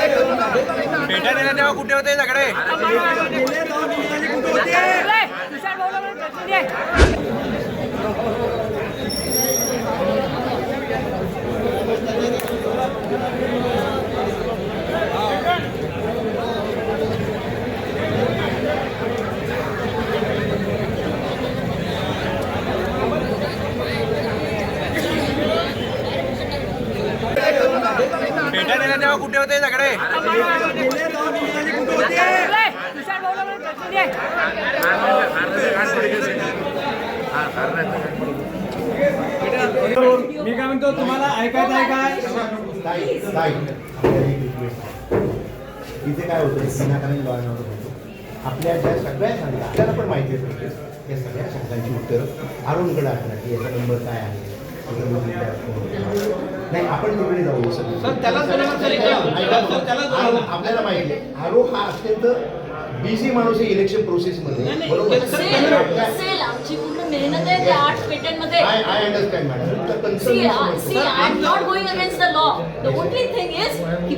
भेटा दिल्या तेव्हा कुठे होते सगळे तेव्हा कुठे होते सगळे? मी काय म्हणतो तुम्हाला ऐकायचं आहे काय? इथे काय होतं? विनाकारण लॉयनवर होतो. आपल्या ज्या सगळ्या सांगा आपल्याला पण माहिती आहे त्या सगळ्या शब्दांची उत्तरं अरुणकडे असणार की याचा नंबर काय आहे? नाही आपण तिकडे जाऊ. सर, आपल्याला माहिती आहे आरो हा अत्यंत बिझी माणूस आहे इलेक्शन प्रोसेसमध्ये बरोबर? असेल आपल्या- असेल आमची पूर्ण मेहनत आहे त्या आठ पेटंटमध्ये. only thing is, कि.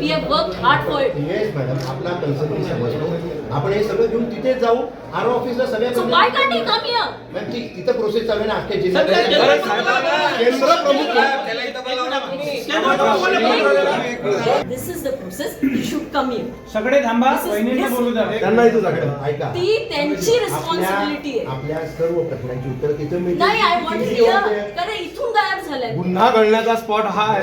Yes, madam. आपला कन्सर्न मी समजतो. आपण हे सगळं घेऊन तिथेच जाऊ आर ऑफिसला सगळ्या? मॅम ती तिथं प्रोसेस चालू आहे ना अख्ख्या जिल्ह्यात here. सगळे थांबा This is वहिनींना his- बोलू द्या त्यांना इथं ऐका ती त्यांची आपल्या responsibility आहे. आपल्या सर्व प्रश्नांची उत्तर तिथं मिळतील. नाही आय वॉन्ट किती हिअर होते? कारण इथून गायब झालाय गुन्हा घडण्याचा स्पॉट हा आहे.